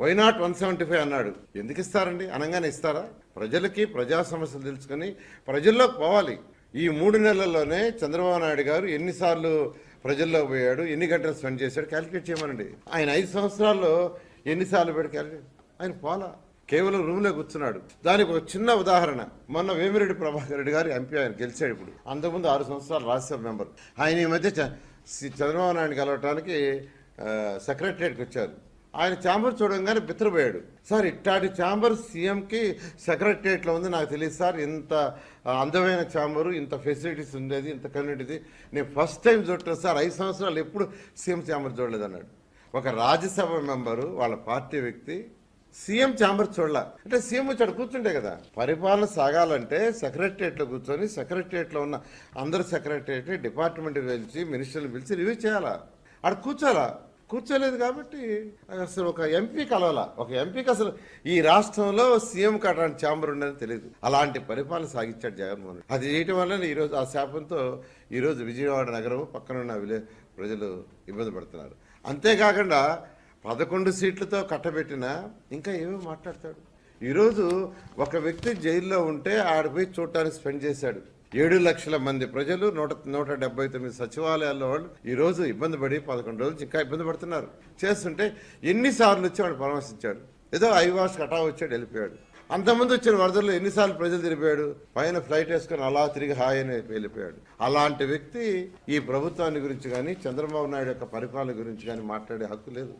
Why not one seventy five అన్నాడు. ఎందుకు ఇస్తారండి? అనగానే ఇస్తారా? ప్రజలకి ప్రజా సమస్యలు తెలుసుకొని ప్రజల్లోకి పోవాలి. ఈ మూడు నెలల్లోనే చంద్రబాబు నాయుడు గారు ఎన్నిసార్లు ప్రజల్లో పోయాడు ఎన్ని గంటలు స్పెండ్ చేశాడు క్యాలిక్యులేట్ చేయమనండి. ఆయన ఐదు సంవత్సరాల్లో ఎన్నిసార్లు పెట్టి క్యాలిక్యులేట్? ఆయన పోలా? కేవలం రూమ్లో కూర్చున్నాడు. దానికి ఒక చిన్న ఉదాహరణ. మొన్న వేమిరెడ్డి ప్రభాకర్ రెడ్డి గారు ఎంపీ ఆయన గెలిచాడు ఇప్పుడు. అంతకుముందు ఆరు సంవత్సరాలు రాజ్యసభ మెంబర్. ఆయన ఈ మధ్య చ- చంద్రబాబు నాయుడు కలవటానికి సెక్రటరియట్కి వచ్చారు. ఆయన ఛాంబర్ చూడంగానే బిత్రపోయాడు సార్ ఇట్టాటి ఛాంబర్ సీఎంకి సెక్రటరియట్లో ఉంది నాకు తెలియదు సార్. ఇంత అందమైన ఛాంబరు ఇంత ఫెసిలిటీస్ ఉండేది ఇంత కమ్యూనిటీది. నేను ఫస్ట్ టైం చూడలేదు సార్. ఐదు సంవత్సరాలు ఎప్పుడు సీఎం ఛాంబర్ చూడలేదు అన్నాడు ఒక రాజ్యసభ మెంబరు వాళ్ళ పార్టీ వ్యక్తి సీఎం ఛాంబర్ చూడాల. అంటే సీఎం వచ్చాడు కూర్చుంటే కదా. పరిపాలన సాగాలంటే సెక్రటరియట్లో కూర్చొని సెక్రటరియట్లో ఉన్న అందరు సెక్రటరియట్ డిపార్ట్మెంట్ పిలిచి మినిస్టర్లు పిలిచి రివ్యూ చేయాలా? ఆడ కూర్చోాలా? కూర్చోలేదు కాబట్టి అసలు ఒక ఎంపీ కలవాల. ఒక ఎంపీకి అసలు ఈ రాష్ట్రంలో సీఎం కట్టడానికి ఛాంబర్ ఉండదని తెలియదు అలాంటి పరిపాలన సాగించాడు జగన్మోహన్ రెడ్డి. అది చేయటం వల్ల ఈరోజు ఆ శాపంతో ఈరోజు విజయవాడ నగరం పక్కనున్న విలే ప్రజలు ఇబ్బంది పడుతున్నారు. అంతేకాకుండా పదకొండు సీట్లతో కట్టబెట్టిన ఇంకా ఏమో మాట్లాడతాడు. ఈరోజు ఒక వ్యక్తి జైల్లో ఉంటే ఆడిపోయి చూడటానికి స్పెండ్ చేశాడు. ఏడు లక్షల మంది ప్రజలు నూట నూట డెబ్బై తొమ్మిది సచివాలయాల్లో వాళ్ళు ఈరోజు ఇబ్బంది పడి పదకొండు రోజులు ఇంకా ఇబ్బంది పడుతున్నారు. చేస్తుంటే ఎన్నిసార్లు వచ్చి వాడు పరామర్శించాడు. ఏదో ఐవాస్ కటా వచ్చాడు వెళ్ళిపోయాడు. అంతకుముందు వచ్చిన వరదల్లో ఎన్నిసార్లు ప్రజలు తిరిగిపోయాడు? పైన ఫ్లైట్ వేసుకొని అలా తిరిగి హాయని వెళ్ళిపోయాడు. అలాంటి వ్యక్తి ఈ ప్రభుత్వాన్ని గురించి కానీ చంద్రబాబు నాయుడు యొక్క పరిపాలన గురించి కానీ మాట్లాడే హక్కు లేదు.